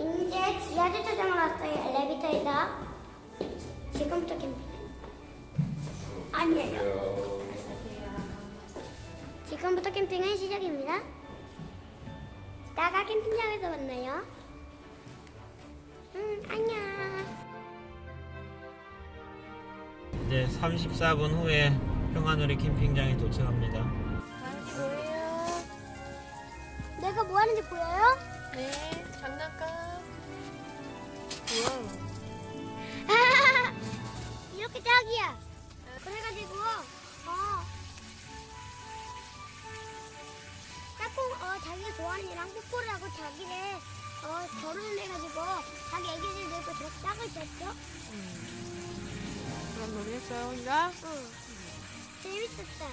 이제 지하 주차장으로 왔어요. 엘리베이터에서. 지금부터 캠핑. 아니에요. 지금부터 캠핑은 시작입니다. 나가 캠핑장에서 만나요. 음, 안녕. 이제 34분 후에 평화놀이 캠핑장에 도착합니다. 뭐예요? 내가 뭐 하는지 보여요? 네, 장난감. 우와. 이렇게 짝이야. 그래가지고 어 짝꿍 어 자기가 좋아하는 하고 자기를 어 결혼을 해가지고 자기 애기를 데리고 저렇게 짝을 졌죠. 그런 놀이 했어요, 혼자? 응. 재밌었다.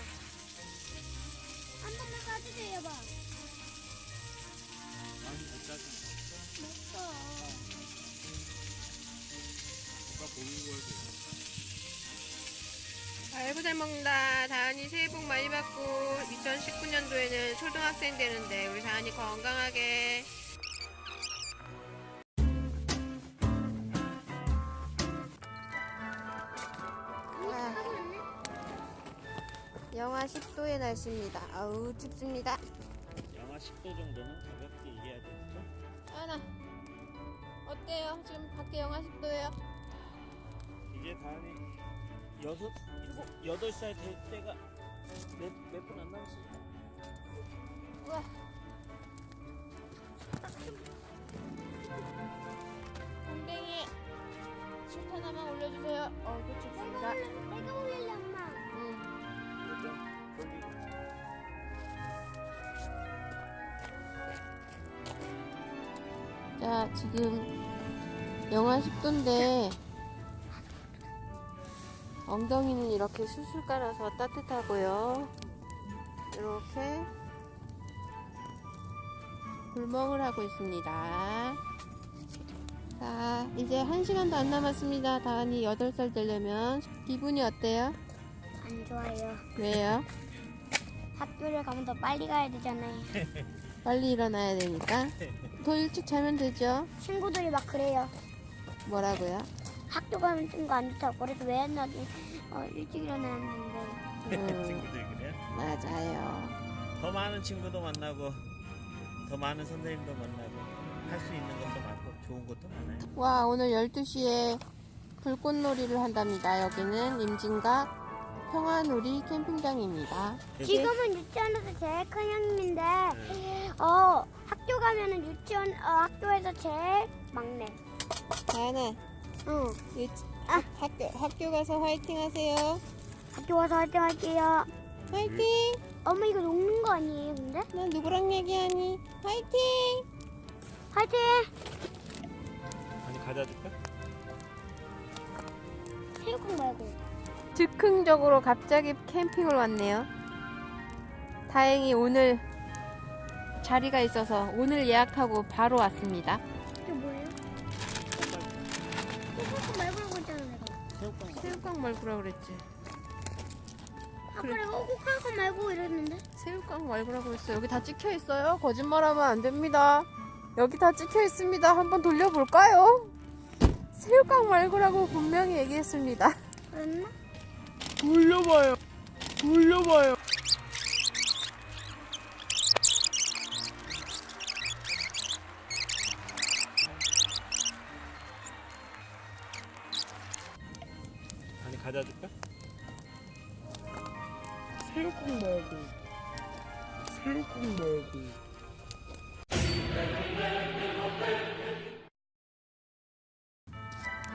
한 번만 까주세요, 봐. 먹어. 아이고, 잘 먹는다. 다은이 새해 복 많이 받고, 2019년도에는 초등학생 되는데, 우리 다은이 건강하게. 있네. 영하 10도의 날씨입니다. 아우, 춥습니다. 영하 10도 정도는 가볍게 이겨야 되겠죠? 하나. 어때요? 지금 밖에 영하 10도예요? 이제 다음에 여섯, 일곱, 여덟 살 될 때가 몇분안 남았어요. 우와. 엉덩이 술 하나만 올려주세요. 내가 춥습니다. 올래, 내가 올릴래, 엄마. 응. 일단. 자, 지금 영하 10도인데 엉덩이는 이렇게 술술 깔아서 따뜻하고요. 이렇게 불멍을 하고 있습니다. 자, 이제 한 시간도 안 남았습니다. 다은이 8살 되려면 기분이 어때요? 안 좋아요. 왜요? 학교를 가면 더 빨리 가야 되잖아요. 빨리 일어나야 되니까. 더 일찍 자면 되죠? 친구들이 막 그래요. 뭐라고요? 학교 가면 친구 안 좋다고. 그래서 왜 옛날에 어, 일찍 일어나는데. 음, 친구들이 그래요? 맞아요. 더 많은 친구도 만나고 더 많은 선생님도 만나고 할 수 있는 것도 많고 좋은 것도 많아요. 와 오늘 12시에 불꽃놀이를 한답니다. 여기는 임진각 평화놀이 캠핑장입니다. 지금은 유치원에서 제일 큰 형님인데, 어, 학교 가면은 유치원, 어, 학교에서 제일 막내. 다현아, 응. 유- 학교 학교 가서 화이팅 하세요. 학교 와서 화이팅 할게요. 화이팅! 엄마 이거 녹는 거 아니에요, 근데? 난 누구랑 얘기하니? 화이팅! 화이팅! 아니 가자 줄까? 새우국 말고. 즉흥적으로 갑자기 캠핑을 왔네요. 다행히 오늘 자리가 있어서 오늘 예약하고 바로 왔습니다. 새우깡. 말고라 그랬지. 아까 내가 호국할 거 말고 이랬는데? 새우깡 말고라고 했어. 여기 다 찍혀 있어요. 거짓말하면 안 됩니다. 여기 다 찍혀 있습니다. 한번 돌려볼까요? 새우깡 말고라고 분명히 얘기했습니다. 그랬나? 돌려봐요. 돌려봐요. 아니 가자 줄까? 새우국 말고 새우국 말고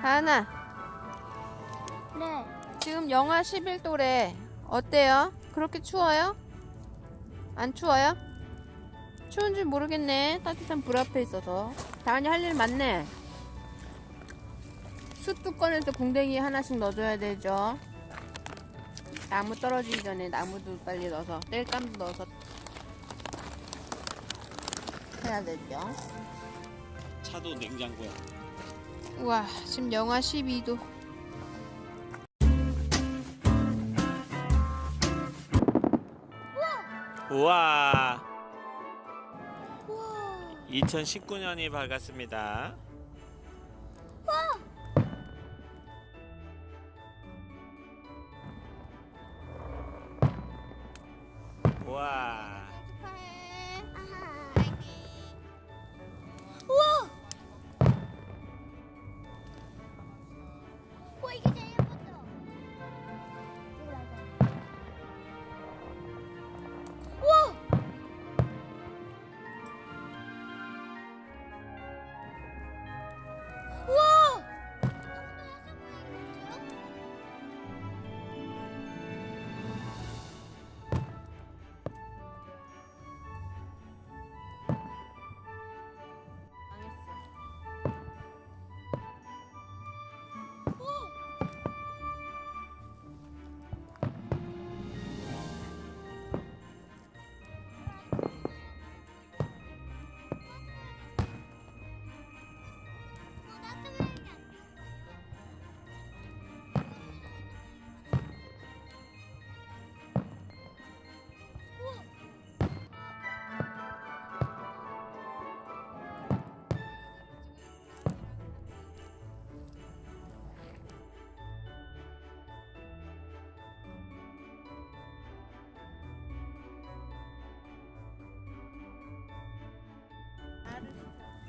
하나, 네. 지금 영하 11도래. 어때요? 그렇게 추워요? 안 추워요? 추운지 모르겠네. 따뜻한 불 앞에 있어서. 다은이 할 일 많네. 꺼내서 공댕이 하나씩 넣어줘야 되죠. 나무 떨어지기 전에 나무도 빨리 넣어서 땔감도 넣어서 해야 되죠. 차도 냉장고야. 우와, 지금 영하 12도. 우와. 우와. 2019년이 밝았습니다.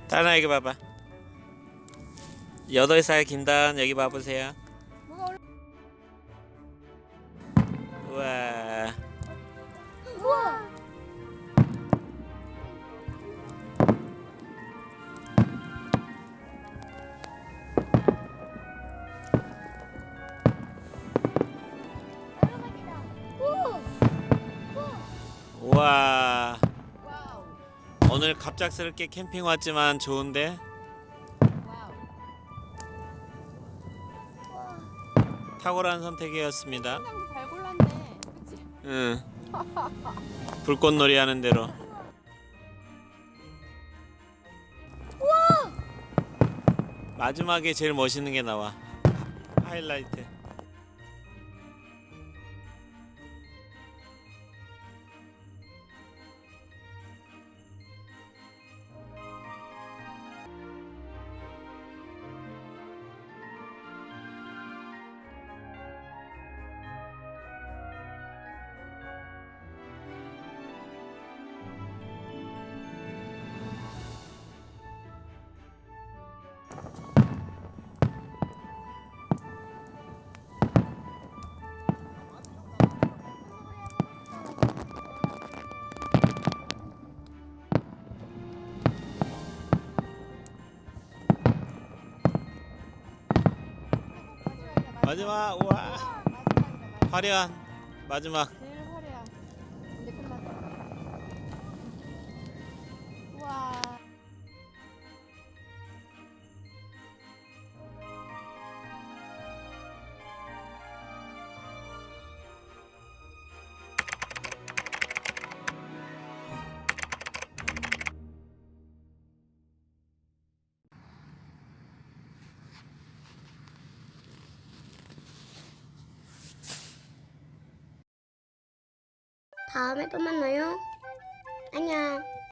다나 여기 봐봐. 여덟 살 김다은 여기 봐보세요. 갑작스럽게 캠핑 왔지만 좋은데. 탁월한 선택이었습니다. 잘 골랐네. 응. 불꽃놀이 하는 대로. 마지막에 제일 멋있는 게 나와. 하이라이트. 마지막 우와. 화려한 마지막 다음에 또 만나요. 안녕.